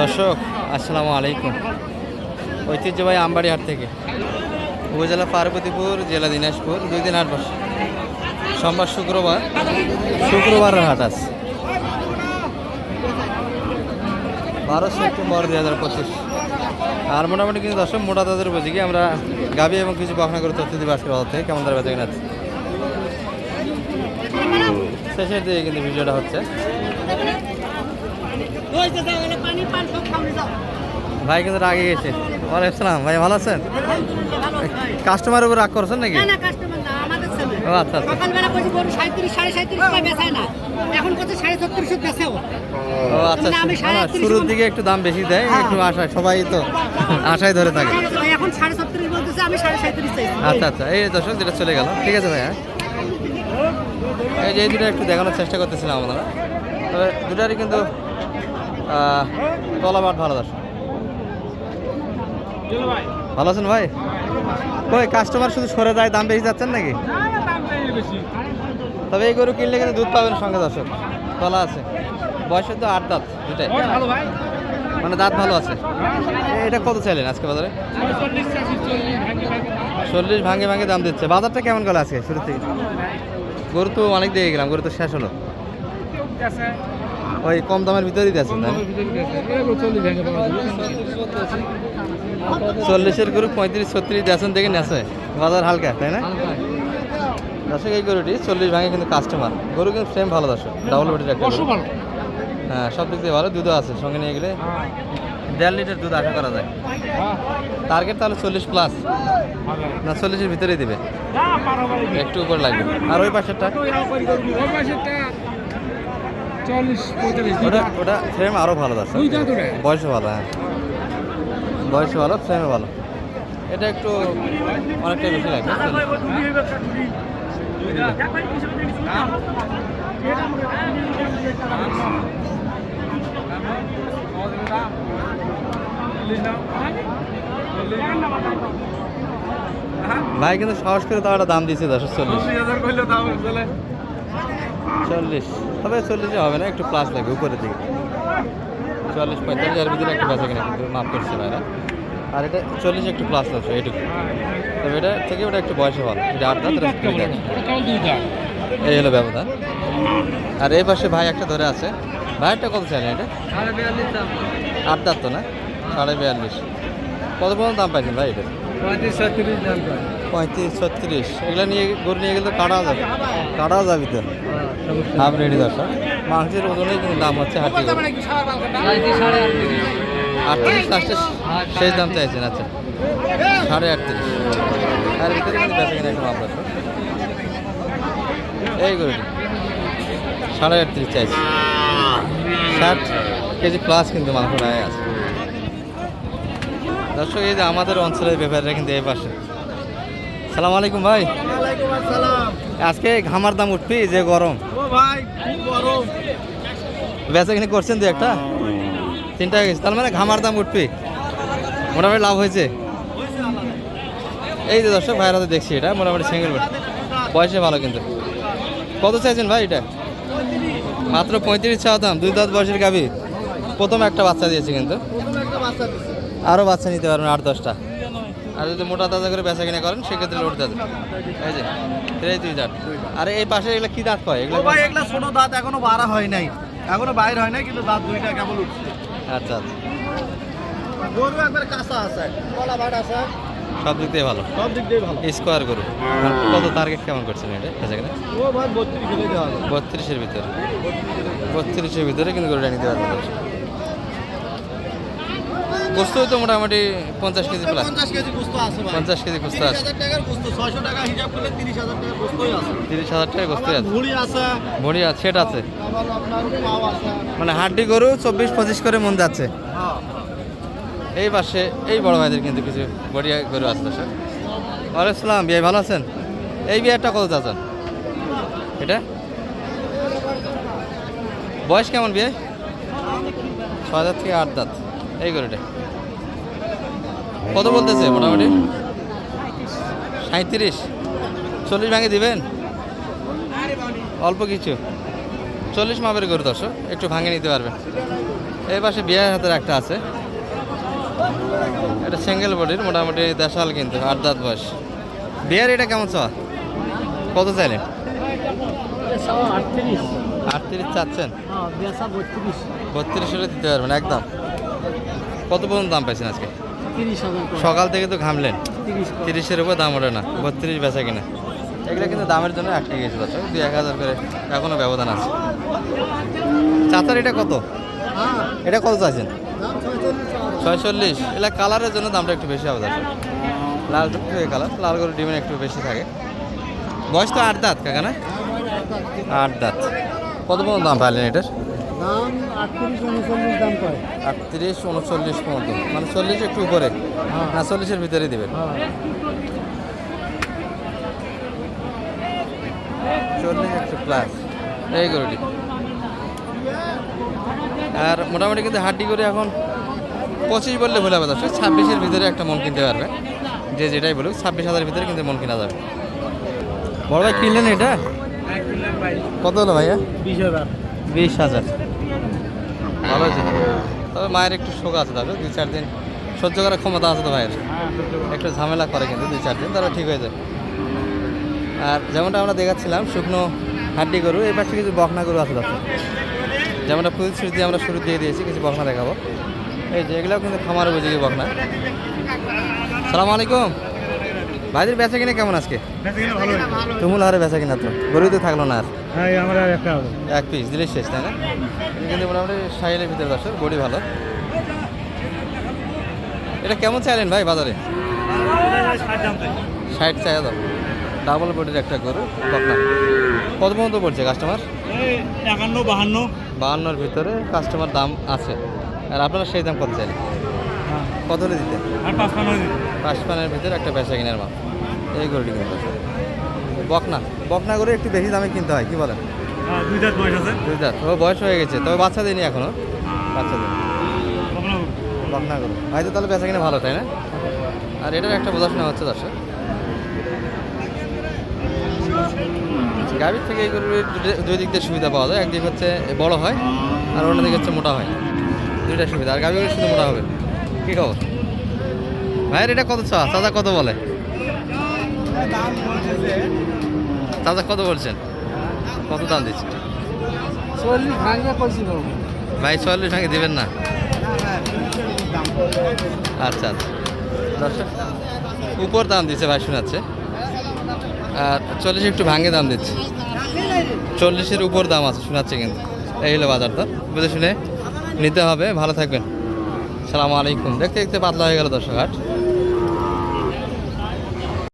দর্শক, আসসালামু আলাইকুম। ঐতিহ্যবাহী আমবাড়ি হাট থেকে। উপজেলা পার্বতীপুর, জেলা দিনাজপুর, দুই দিন হাট বসে সোমবার শুক্রবার, শুক্রবারের হাট আছে বারো সেপ্টেম্বর দুই হাজার পঁচিশ। আর মোটামুটি কিন্তু দর্শক, মোটা তাদের বুঝি কি আমরা গাবি এবং কিছু বখনা করে তথ্য দিবে থেকে। কেমন দাঁড়িয়ে বেঁচে কিনা। শেষের দিকে কিন্তু ভিডিওটা হচ্ছে। ভাই কিন্তু রাগে গেছে। ওয়ালাইকুম আসসালাম ভাই ভালো আছেন? কাস্টমারের উপর রাগ করছেন নাকি? ও আচ্ছা আচ্ছা। সকালবেলা কইছি গরু সাঁত্রিশ সাড়ে সাঁত্রিশ টাকা বেচায় না। এখন কত সাড়ে ছত্রিশ বেচেও ও। আচ্ছা আটত্রিশ শুরুর দিকে একটু দাম বেশি দেয় হ্যাঁ। একটু আশায় সবাই তো আশায় ধরে থাকে। এখন সাড়ে ছত্রিশ বলতেছে আমি সাড়ে সাঁত্রিশ আচ্ছা আচ্ছা এই দর্শক যেটা চলে গেল ঠিক আছে ভাই হ্যাঁ এই যে এই দুটো একটু দেখানোর চেষ্টা করতেছিলাম আমরা তবে দুটারই কিন্তু তলাবাট ভালো দর্শক। ভালো আছেন ভাই? কই কাস্টমার শুধু সরে যায় দাম বেশি যাচ্ছেন নাকি? তবে এই গরু কিনলে কিন্তু দুধ পাবেন সঙ্গে দর্শক। তলা আছে। বয়সে তো আট দাঁত দুটাই মানে দাঁত ভালো আছে। এটা কত চাইলেন আজকে বাজারে? চল্লিশ ভাঙে ভাঙে। দাম দিচ্ছে। বাজারটা কেমন গেল আজকে শুরু থেকে? গরু তো অনেক দিয়ে গেলাম গরু তো শেষ হলো। ওই কম দামের ভিতরেই দিয়েছেন না? চল্লিশের গরু পঁয়ত্রিশ ছত্রিশ দিয়েছেন দেখে নেছে। বাজার হালকা তাই না? দর্শক এই গরুটি চল্লিশ ভাঙে কিন্তু কাস্টমার গরু কিন্তু ফ্রেম ভালো দর্শক ডাবল বডির একটা। হ্যাঁ সব দিক দিয়ে ভালো দুধও আছে সঙ্গে নিয়ে গেলে। দেড় লিটার দুধ আশা করা যায়। টার্গেট তাহলে চল্লিশ প্লাস না চল্লিশের ভিতরেই দেবে। একটু উপর লাগবে। আর ওই পাশেরটা ওটা ওটা ফ্রেম আরও ভালো ভালো হ্যাঁ। ভালো ভালো। এটা একটু অনেকটাই বেশি ভাই কিন্তু সাহস করে তো একটা দাম দিয়েছে দশ চল্লিশ। চল্লিশ। তবে চল্লিশে হবে না একটু প্লাস লাগবে উপরের দিকে। চল্লিশ পঁয়তাল্লিশ এর ভিতরে একটা বেচা কিনা কিন্তু মাফ করছে ভাইরা। আর এটা চল্লিশ একটু প্লাস লাগছে এইটুকু তবে এটা থেকে ওটা একটু বয়সে ভালো। এটা আট দাঁত। এই হলো ব্যবধান। আর এই পাশে ভাই একটা ধরে আছে। ভাইয়েরটা কত চাইলেন এটা? আট দাঁত তো না? সাড়ে বিয়াল্লিশ। কত পর্যন্ত দাম পাইছেন ভাই এটা? পঁয়ত্রিশ এগুলো নিয়ে নিয়ে যাবে। যাবি তো? হাফ রেডি কিন্তু দাম হচ্ছে। আটত্রিশ দাম আচ্ছা। সাড়ে আটত্রিশ। তার ভিতরে কিন্তু দশা এই সাড়ে আটত্রিশ চাইছে। ষাট কেজি প্লাস কিন্তু মাংস নেয় আছে। দর্শক এই যে আমাদের অঞ্চলের ব্যাপারটা কিন্তু এই পাশে। সালাম আলাইকুম ভাই। আজকে ঘামার দাম উঠবি যে গরম। বেচা কিনে করছেন দু একটা? তিনটা হয়ে গেছে তার মানে ঘামার দাম উঠবি। মোটামুটি লাভ হয়েছে। এই যে দর্শক ভাইরা তো দেখছি এটা মোটামুটি সিঙ্গেল পয়সা ভালো কিন্তু। কত চাইছেন ভাই এটা? মাত্র পঁয়ত্রিশ চাওয়া দাম দুই দাঁত বয়সের গাবি প্রথম একটা বাচ্চা দিয়েছে কিন্তু। আরও বাচ্চা নিতে পারবেন আট দশটা। আর যদি মোটা তাজা করে বেচা কিনা করেন সেক্ষেত্রে লোড দাঁত এই যে এই দুই দাঁত। আর এই পাশে এগুলো কি দাঁত কয়? এগুলো ভাই এগুলা ছোট দাঁত এখনও বাড়া হয় নাই। এখনও বাইর হয় নাই কিন্তু দাঁত দুইটা কেবল উঠছে। আচ্ছা আচ্ছা। গরু একবার কাঁচা আছে কলা বাট আছে। সব দিক দিয়ে ভালো? সব দিক দিয়ে ভালো। স্কোয়ার করু কত টার্গেট কেমন করছেন এটা? বেচা কিনা? ও ভাই বত্রিশ কিলো দেওয়া হবে বত্রিশের ভিতরে। বত্রিশের ভিতরে কিন্তু গরুটা নিতে পারবেন। গোস্ত তো মোটামুটি পঞ্চাশ কেজি প্লাস পঞ্চাশ কেজি গুস্ত আছে পঞ্চাশ কেজি গোস্ত তিরিশ আছে। হাজার ছয়শো টাকা হিসাব করলে তিরিশ হাজার টাকার গুস্তই আছে। তিরিশ হাজার টাকা আছে। ভুড়ি আছে। সেট আছে। মানে হাড্ডি গরু চব্বিশ পঁচিশ করে মন যাচ্ছে। হ্যাঁ। এই পাশে এই বড় ভাইদের কিন্তু কিছু বড়িয়া গরু আছে স্যার ওয়ালাইকুম সালাম বিয়ে ভালো আছেন? এই বিয়ারটা কত চাচ্ছেন? এটা? বয়স কেমন বিয়ে ছয় হাজার থেকে আট দাঁত। এই গরুটা? কত বলতেছে মোটামুটি? সাঁত্রিশ চল্লিশ ভাঙে দিবেন? অল্প কিছু। চল্লিশ মাপের গরু দর্শক একটু ভাঙে নিতে পারবেন। এই পাশে বিয়ের হাতের একটা আছে। এটা সিঙ্গেল বডির মোটামুটি দেশাল কিন্তু আট দাঁত বয়স। বিয়ার এটা কেমন চাওয়া কত চাইলেন? আটত্রিশ। চাচ্ছেন? হ্যাঁ বত্রিশ হলে দিতে পারবেন একদম। কত পর্যন্ত দাম পাইছেন আজকে? সকাল থেকে তো ঘামলেন। তিরিশের উপর দাম ওঠে না। বত্রিশ বেচা কিনা। এগুলো কিন্তু দামের জন্য আটকে গেছে দর্শক দুই এক হাজার করে এখনও ব্যবধান আছে। চাচার এটা কত? হ্যাঁ। এটা কত চাইছেন? ছয়চল্লিশ এগুলো কালারের জন্য দামটা একটু বেশি হবে দর্শক। লাল কালার লাল করে ডিমের একটু বেশি থাকে। বয়স তো আট দাঁত কাকা না? আট দাঁত। কত পর্যন্ত দাম পাইলেন এটার? দাম আটত্রিশ উনচল্লিশ দাম কয় আটত্রিশ উনচল্লিশ পর্যন্ত। মানে চল্লিশ একটু উপরে। না চল্লিশের ভিতরে দিবেন। চল্লিশ একশো প্লাস এই গরুটি। আর মোটামুটি কিন্তু হাড্ডি করে এখন পঁচিশ বললে ভুলে হবে দর্শক ছাব্বিশের ভিতরে একটা মন কিনতে পারবে। যে যেটাই বলুক ছাব্বিশ হাজারের ভিতরে কিন্তু মন কিনা যাবে। বড় ভাই কিনলেন এটা? কত হলো ভাইয়া? বিশ হাজার। বিশ হাজার। ভালো হয়েছে তবে মায়ের একটু শোক আছে তবে দুই চার দিন সহ্য করার ক্ষমতা আছে তো ভাইয়ের একটু ঝামেলা করে কিন্তু দুই চার দিন তারা ঠিক হয়ে যায়। আর যেমনটা আমরা দেখাচ্ছিলাম শুকনো হাড্ডি গরু এই পাশে কিছু বকনা গরু আছে দর্শক যেমনটা প্রতিশ্রুতি দিয়ে আমরা শুরু দিয়ে দিয়েছি কিছু বকনা দেখাবো। এই যে এগুলোও কিন্তু খামার উপযোগী বকনা। সালাম আলাইকুম। ভাইদের বেচা কিনে কেমন আজকে? তুমুল হারে বেচা কিনা তো। গরুই তো থাকল না আর। হ্যাঁ আমরা একটা এক পিস দিলেই শেষ তাই না? কিন্তু মোটামুটি সাইলের ভিতরে দর্শক বডি ভালো। এটা কেমন চাইলেন ভাই বাজারে? ষাট চাই দাও ডাবল বডির একটা গরু বকনা। কত পর্যন্ত পড়ছে কাস্টমার একান্ন বাহান্ন। বাহান্নর ভিতরে কাস্টমার দাম আছে। আর আপনারা সেই দাম কত চাইলেন? কত হলে আর পাঁচ পাঁচপানের ভিতরে একটা বেচা কিনার মাপ এই গরুটি কিন্তু বকনা। বকনা গরু একটু বেশি দামে কিনতে হয় কি বলেন? হ্যাঁ দুই দাঁত বয়স আছে। দুই দাঁত ও বয়স হয়ে গেছে। তবে বাচ্চা দিইনি এখনও। বাচ্চা দিন বকনা গরু। হয়তো তাহলে বেচা কিনা ভালো তাই না? আর এটার একটা বোঝাশোনা হচ্ছে দর্শক। গাভীর থেকে এই গরুর দুই- দিক দিয়ে সুবিধা পাওয়া যায়। একদিক হচ্ছে বড় হয় আর অন্যদিক হচ্ছে মোটা হয়। দুইটা সুবিধা। আর গাভী গরু শুধু মোটা হবে। কি খবর? ভাইয়ের এটা কত চা? চাচা কত বলে? চাচা কত বলছেন? কত দাম দিচ্ছে চল্লিশ ভাঙে ভাই চুয়াল্লিশ সঙ্গে দিবেন না? আচ্ছা আচ্ছা। উপর দাম দিচ্ছে ভাই শোনাচ্ছে। আর চল্লিশ একটু ভাঙে দাম দিচ্ছে। চল্লিশের উপর দাম আছে শোনাচ্ছে কিন্তু। এই হলো বাজার দর। বুঝে শুনে নিতে হবে। ভালো থাকবেন। সালাম আলাইকুম। দেখতে দেখতে পাতলা হয়ে গেল দর্শক হাট।